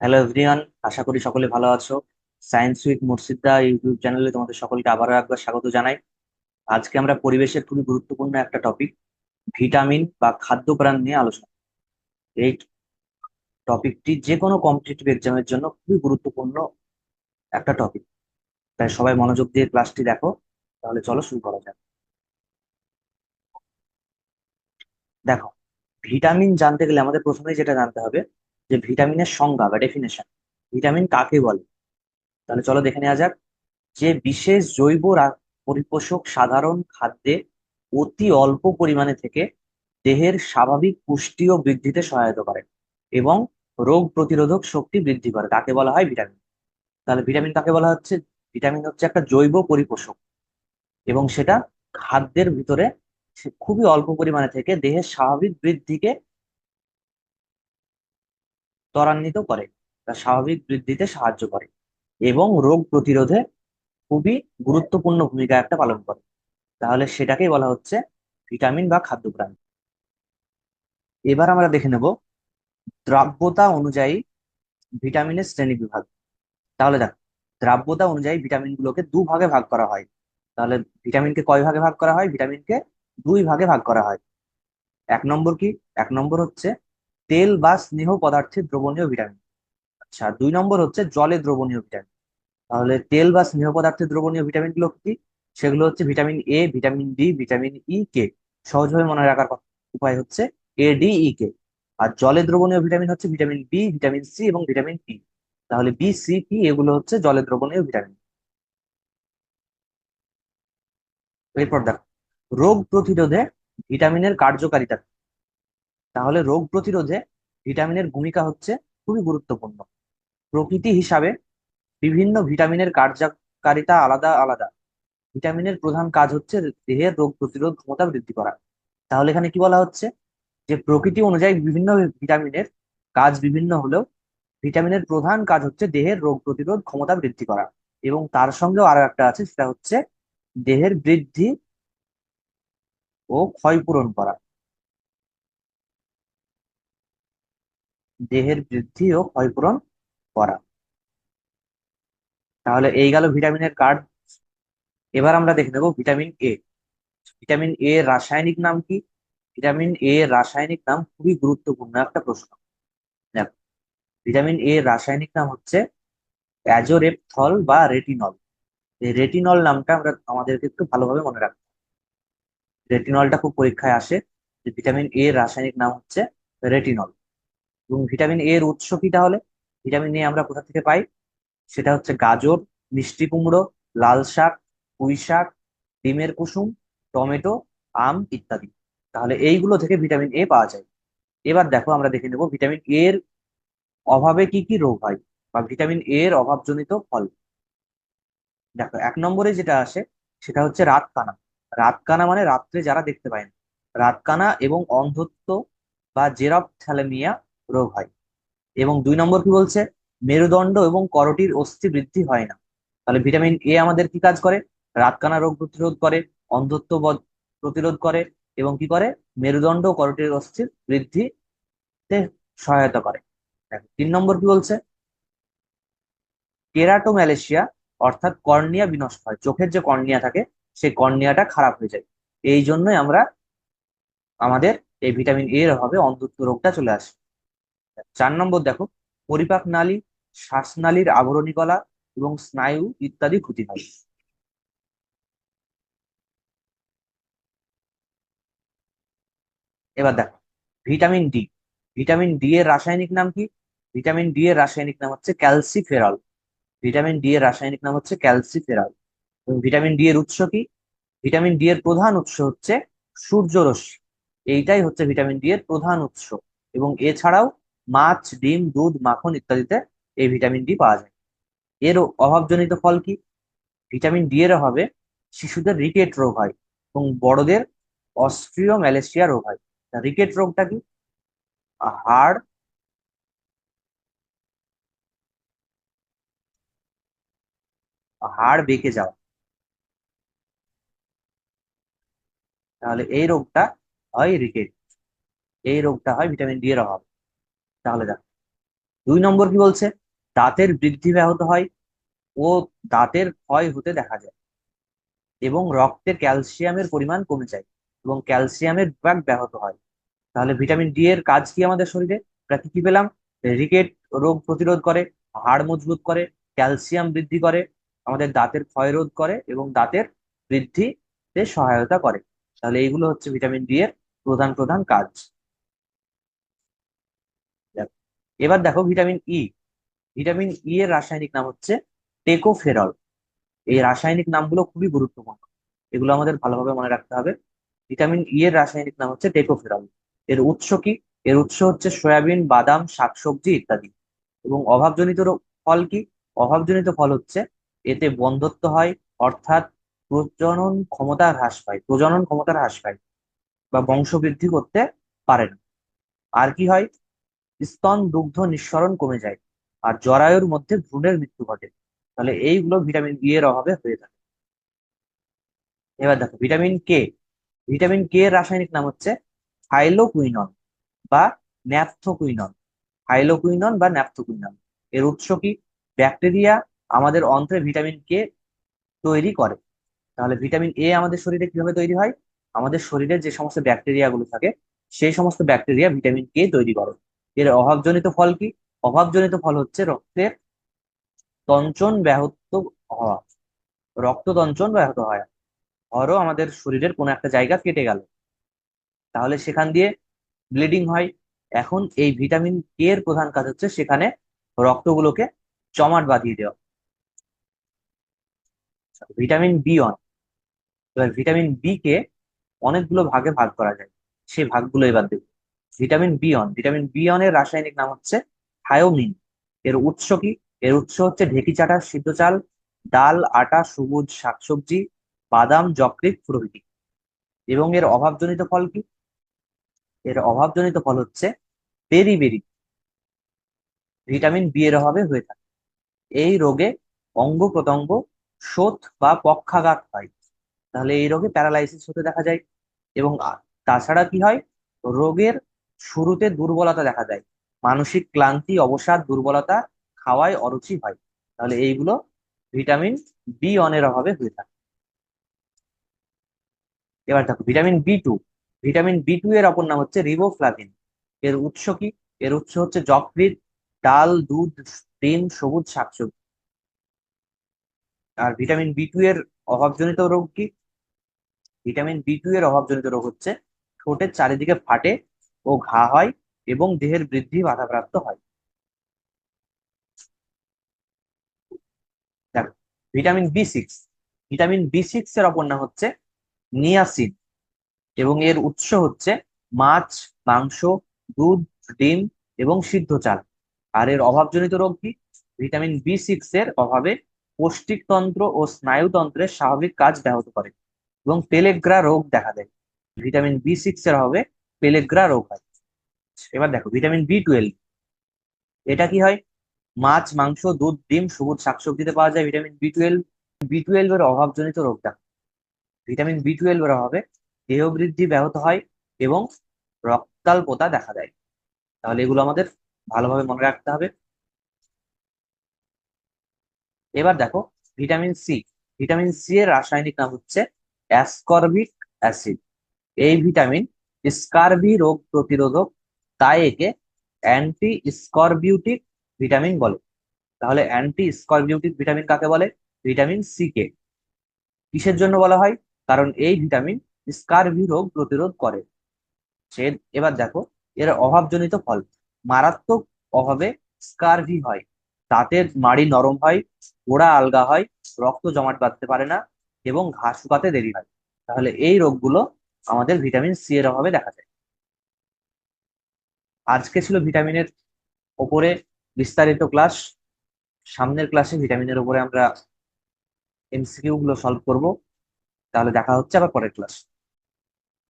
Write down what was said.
Hello everyone আশা করি সকলে ভালো আছো। সায়েন্স উইথ মুর্শিদা ইউটিউব চ্যানেলে তোমাদের সকলকে আবারও একবার স্বাগত জানাই। আজকে আমরা পরিবেশের খুবই গুরুত্বপূর্ণ একটা টপিক ভিটামিন বা খাদ্যপ্রাণ নিয়ে আলোচনা এই টপিকটি যে কোনো কম্পিটিটিভ এক্সামের জন্য খুবই গুরুত্বপূর্ণ একটা টপিক তাই সবাই মনোযোগ দিয়ে ক্লাসটি দেখো, তাহলে চলো শুরু করা যাক। দেখো ভিটামিন জানতে গেলে আমাদের প্রথমেই যেটা জানতে হবে যে ভিটামিনের সংজ্ঞা বা ডেফিনেশন ভিটামিন কাকে বলে? তাহলে চলো দেখে নেওয়া যাক। যে বিশেষ জৈব পরিপোষক সাধারণ খাদ্যে অতি অল্প পরিমাণে থেকে দেহের স্বাভাবিক পুষ্টি ও বৃদ্ধিতে সহায়তা করে এবং রোগ প্রতিরোধক শক্তি বৃদ্ধি করে। তাকে বলা হয় ভিটামিন তাহলে ভিটামিন কাকে বলা হচ্ছে? ভিটামিন হচ্ছে একটা জৈব পরিপোষক এবং সেটা খাদ্যের ভিতরে খুবই অল্প পরিমাণে থেকে দেহের স্বাভাবিক বৃদ্ধিকে ত্বরান্বিত করে তার স্বাভাবিক বৃদ্ধিতে সাহায্য করে এবং রোগ প্রতিরোধে খুবই গুরুত্বপূর্ণ ভূমিকা একটা পালন করে। তাহলে সেটাকেই বলা হচ্ছে ভিটামিন বা খাদ্য খাদ্যপ্রাণ। এবার আমরা দেখে নেব দ্রাব্যতা অনুযায়ী ভিটামিনের শ্রেণি বিভাগ। তাহলে দেখো, দ্রাব্যতা অনুযায়ী ভিটামিন গুলোকে দু ভাগে ভাগ করা হয়। তাহলে ভিটামিনকে কয় ভাগে ভাগ করা হয়? ভিটামিনকে দুই ভাগে ভাগ করা হয়। এক নম্বর কি? এক নম্বর হচ্ছে তেল বা স্নেহ পদার্থে দ্রবণীয় ভিটামিন আচ্ছা দুই নম্বর হচ্ছে জলে দ্রবণীয় ভিটামিন তাহলে তেল বা স্নেহ পদার্থে দ্রবণীয় ভিটামিনগুলো কি? সেগুলো হচ্ছে vitamin A vitamin D vitamin E K সহজভাবে মনে রাখার উপায় হচ্ছে এ ডি ই কে আর জলে দ্রবণীয় ভিটামিন হচ্ছে ভিটামিন বি ভিটামিন সি এবং ভিটামিন পি তাহলে বি সি পি এগুলো হচ্ছে জলে দ্রবণীয় ভিটামিন এরপর দেখো, রোগ প্রতিরোধে ভিটামিনের কার্যকারিতা তাহলে রোগ প্রতিরোধে ভিটামিনের ভূমিকা হচ্ছে খুবই গুরুত্বপূর্ণ। প্রকৃতি হিসাবে বিভিন্ন ভিটামিনের কার্যকারিতা আলাদা আলাদা। ভিটামিনের প্রধান কাজ হচ্ছে দেহের রোগ প্রতিরোধ ক্ষমতা বৃদ্ধি করা। তাহলে এখানে কি বলা হচ্ছে? যে প্রকৃতি অনুযায়ী বিভিন্ন ভিটামিনের কাজ বিভিন্ন হলেও ভিটামিনের প্রধান কাজ হচ্ছে দেহের রোগ প্রতিরোধ ক্ষমতা বৃদ্ধি করা। এবং তার সঙ্গেও আরও একটা আছে, সেটা হচ্ছে দেহের বৃদ্ধি ও ক্ষয়পূরণ করা। দেহের বৃদ্ধি ও ক্ষয়পূরণ করা। তাহলে এই গেল ভিটামিনের কার্ড এবার আমরা দেখে নেব ভিটামিন এ ভিটামিন এ রাসায়নিক নাম কি? ভিটামিন এ রাসায়নিক নাম খুবই গুরুত্বপূর্ণ একটা প্রশ্ন। দেখো ভিটামিন এ রাসায়নিক নাম হচ্ছে অ্যাজোরেপথল বা রেটিনল এই রেটিনল নামটা আমরা আমাদেরকে একটু ভালোভাবে মনে রাখব রেটিনলটা খুব পরীক্ষায় আসে যে ভিটামিন এ রাসায়নিক নাম হচ্ছে রেটিনল এবং ভিটামিন এর উৎস কি তাহলে? ভিটামিন এ আমরা কোথা থেকে পাই? সেটা হচ্ছে গাজর, মিষ্টি কুমড়ো, লাল শাক, পুঁই শাক, ডিমের কুসুম, টমেটো, আম ইত্যাদি। তাহলে এইগুলো থেকে ভিটামিন এ পাওয়া যায়। এবার দেখো আমরা দেখে নেব ভিটামিন এর অভাবে কি কি রোগ হয় বা ভিটামিন এর অভাবজনিত ফল। দেখো, এক নম্বরে যেটা আসে সেটা হচ্ছে রাতকানা। রাতকানা মানে রাত্রে যারা দেখতে পায় না। রাতকানা এবং অন্ধত্ব বা জেরপ্থ্যালেমিয়া রোগ হয় এবং দুই নম্বর কি বলছে? মেরুদণ্ড এবং করটির অস্থি বৃদ্ধি হয় না। তাহলে ভিটামিন এ আমাদের কি কাজ করে? রাতকানা রোগ প্রতিরোধ করে, অন্ধত্ব প্রতিরোধ করে এবং কি করে? মেরুদণ্ড করটির অস্থির বৃদ্ধিতে সহায়তা করে। তিন নম্বর কি বলছে? কেরাটো কেরাটোম্যালেশিয়া অর্থাৎ কর্নিয়া বিনষ্ট হয়। চোখের যে কর্নিয়া থাকে, সেই কর্নিয়াটা খারাপ হয়ে যায়। এই জন্যই আমরা আমাদের এই ভিটামিন এর অভাবে অন্ধত্ব রোগটা চলে আসে। চার নম্বর দেখো, পরিপাক নালী শ্বাসনালীর আবরণী কলা এবং স্নায়ু ইত্যাদি ক্ষতি হয় এবার দেখো, ভিটামিন ডি। ভিটামিন ডি এর রাসায়নিক নাম কি? ভিটামিন ডি এর রাসায়নিক নাম হচ্ছে ক্যালসিফেরল। ভিটামিন ডি এর রাসায়নিক নাম হচ্ছে ক্যালসিফেরল। এবং ভিটামিন ডি এর উৎস কি? ভিটামিন ডি এর প্রধান উৎস হচ্ছে সূর্যরশ্মি। এইটাই হচ্ছে ভিটামিন ডি এর প্রধান উৎস। এবং এছাড়াও মাছ, ডিম, দুধ, মাখন ইত্যাদিতে এই ভিটামিন ডি পাওয়া যায়। এর অভাবজনিত ফল কি? ভিটামিন ডি এর অভাবে শিশুদের রিকেট রোগ হয় এবং বড়দের অস্ট্রিও ম্যালেশিয়া রোগ হয়। রিকেট রোগটা কি? হাড় হাড় বেঁকে যাওয়া। তাহলে এই রোগটা হয় রিকেট এই রোগটা হয় ভিটামিন ডি এর অভাব। তাহলে দেখো দুই নম্বর কি বলছে? দাঁতের বৃদ্ধি ব্যাহত হয় ও দাঁতের ক্ষয় হতে দেখা যায় এবং রক্তে ক্যালসিয়ামের পরিমাণ কমে যায় এবং ক্যালসিয়ামের বিভাগ ব্যাহত হয়। তাহলে ভিটামিন ডি এর কাজ কি আমাদের শরীরে? কি কি পেলাম? রিকেট রোগ প্রতিরোধ করে, হাড় মজবুত করে, ক্যালসিয়াম বৃদ্ধি করে, আমাদের দাঁতের ক্ষয় রোধ করে এবং দাঁতের বৃদ্ধিতে সহায়তা করে। তাহলে এইগুলো হচ্ছে ভিটামিন ডি এর প্রধান প্রধান কাজ। এবার দেখো ভিটামিন ই ভিটামিন ই এর রাসায়নিক নাম হচ্ছে টেকোফেরল। এই রাসায়নিক নামগুলো খুবই গুরুত্বপূর্ণ। এগুলো আমাদের ভালোভাবে মনে রাখতে হবে। ভিটামিন ই এর রাসায়নিক নাম হচ্ছে টেকোফেরল। এর উৎস কি? এর উৎস হচ্ছে সয়াবিন, বাদাম, শাকসবজি ইত্যাদি। এবং অভাবজনিত ফল কি? অভাবজনিত ফল হচ্ছে এতে বন্ধত্ব হয়, অর্থাৎ প্রজনন ক্ষমতা হ্রাস পায়, প্রজনন ক্ষমতা হ্রাস পায় বা বংশবৃদ্ধি করতে পারে না। আর কি হয়? স্তন, দুগ্ধ নিঃসরণ কমে যায় আর জরায়ুর মধ্যে ভ্রূণের মৃত্যু ঘটে। তাহলে এইগুলো ভিটামিন বি এর অভাবে হয়ে থাকে। এবার দেখো, ভিটামিন কে ভিটামিন কে এর রাসায়নিক নাম হচ্ছে হাইলোকুইনন বা ন্যাপথোকুইনন হাইলোকুইনন বা ন্যাপথোকুইনন এর উৎস কি? ব্যাকটেরিয়া আমাদের অন্ত্রে ভিটামিন কে তৈরি করে। তাহলে ভিটামিন এ আমাদের শরীরে কীভাবে তৈরি হয়? আমাদের শরীরে যে সমস্ত ব্যাকটেরিয়া গুলো থাকে, সেই সমস্ত ব্যাকটেরিয়া ভিটামিন কে তৈরি করে। এর অভাবজনিত ফল কি? অভাবজনিত ফল হচ্ছে রক্তের তঞ্চন ব্যাহত হওয়া। রক্ত তঞ্চন ব্যাহত হয়। ধরো আমাদের শরীরের কোনো একটা জায়গা কেটে গেল। তাহলে সেখান দিয়ে ব্লিডিং হয়। এখন এই ভিটামিন কে এর প্রধান কাজ হচ্ছে সেখানে রক্তগুলোকে জমাট বাঁধিয়ে দেওয়া। ভিটামিন বি ওয়ান এবার ভিটামিন বি কে অনেকগুলো ভাগে ভাগ করা যায়। সেই ভাগগুলো এবার দেখব। Vitamin B one vitamin B এর রাসায়নিক নাম হচ্ছে থায়োমিন এর উৎস কি? এর উৎস হচ্ছে ঢেকি চাটা, সিদ্ধ চাল, ডাল, আটা, সবুজ শাকসবজি, বাদাম যকৃত প্রভৃতি এবং এর অভাবজনিত ফল কি? এর অভাবজনিত ফল হচ্ছে বেরি বেরি। ভিটামিন বি এর অভাবে হয়ে থাকে। এই রোগে অঙ্গ প্রত্যঙ্গ শোথ বা পক্ষাঘাত হয়। তাহলে এই রোগে প্যারালাইসিস হতে দেখা যায়। এবং তাছাড়া কি হয়? রোগের শুরুতে দুর্বলতা দেখা যায় মানসিক ক্লান্তি, অবসাদ, দুর্বলতা খাওয়ায় অরুচি হয়। তাহলে এইগুলো ভিটামিন বি অনের অভাবে হয়ে থাকে। এবার দেখো, vitamin B two vitamin B two এর অপর নাম হচ্ছে রিবোফ্লাভিন এর উৎস কি? এর উৎস হচ্ছে যকৃত ডাল, দুধ, ডিম, সবুজ শাকসবজি। আর ভিটামিন বি টু এর অভাবজনিত রোগ কি? ভিটামিন বি টু এর অভাবজনিত রোগ হচ্ছে ঠোঁটের চারিদিকে ফাটে ও ঘা হয় এবং দেহের বৃদ্ধি বাধাপ্রাপ্ত হয়। দেখো, vitamin B six. Vitamin B six এর অপর নাম হচ্ছে নিয়াসিন এবং এর উৎস হচ্ছে মাছ, মাংস, দুধ, ডিম এবং সিদ্ধ চাল। আর এর অভাবজনিত রোগ কি? ভিটামিন বি সিক্স এর অভাবে পৌষ্টিকতন্ত্র ও স্নায়ুতন্ত্রের স্বাভাবিক কাজ ব্যাহত করে এবং পেলেগ্রা রোগ দেখা দেয়। ভিটামিন বি সিক্স এর অভাবে পেলেগ্রা রোগ হয় এবার দেখো, ভিটামিন বি টুয়েলভ এটা কি হয়? মাছ, মাংস, দুধ, ডিম, সবুজ শাকসবজিতে পাওয়া যায় vitamin B twelve B twelve এর অভাবজনিত রোগটা। ভিটামিন বি টুয়েলভ এর অভাবে দেহ বৃদ্ধি ব্যাহত হয় এবং রক্তাল্পতা দেখা দেয়। তাহলে এগুলো আমাদের ভালোভাবে মনে রাখতে হবে। এবার দেখো, ভিটামিন সি ভিটামিন সি এর রাসায়নিক নাম হচ্ছে অ্যাসকর্বিক অ্যাসিড এই ভিটামিন স্কারভি রোগ প্রতিরোধক, তাই একে অ্যান্টি স্করবিউটিক ভিটামিন বলে। তাহলে অ্যান্টি স্করবিউটিক ভিটামিন কাকে বলে? ভিটামিন সি কে। কিসের জন্য বলা হয়? কারণ এই ভিটামিন স্কারভি রোগ প্রতিরোধ করে। সে এবার দেখো, এর অভাবজনিত ফল। মারাত্মক অভাবে স্কারভি হয়। দাঁতের মাড়ি নরম হয় গোড়া আলগা হয়, রক্ত জমাট বাঁধতে পারে না এবং ঘাস শুকাতে দেরি হয়। তাহলে এই রোগগুলো আমাদের ভিটামিন সি এর অভাবে দেখা যায়। আজকে ছিল ভিটামিনের ওপরে বিস্তারিত ক্লাস সামনের ক্লাসে ভিটামিনের ওপরে আমরা এমসিকিউ গুলো সলভ করব। তাহলে দেখা হচ্ছে আবার পরের ক্লাস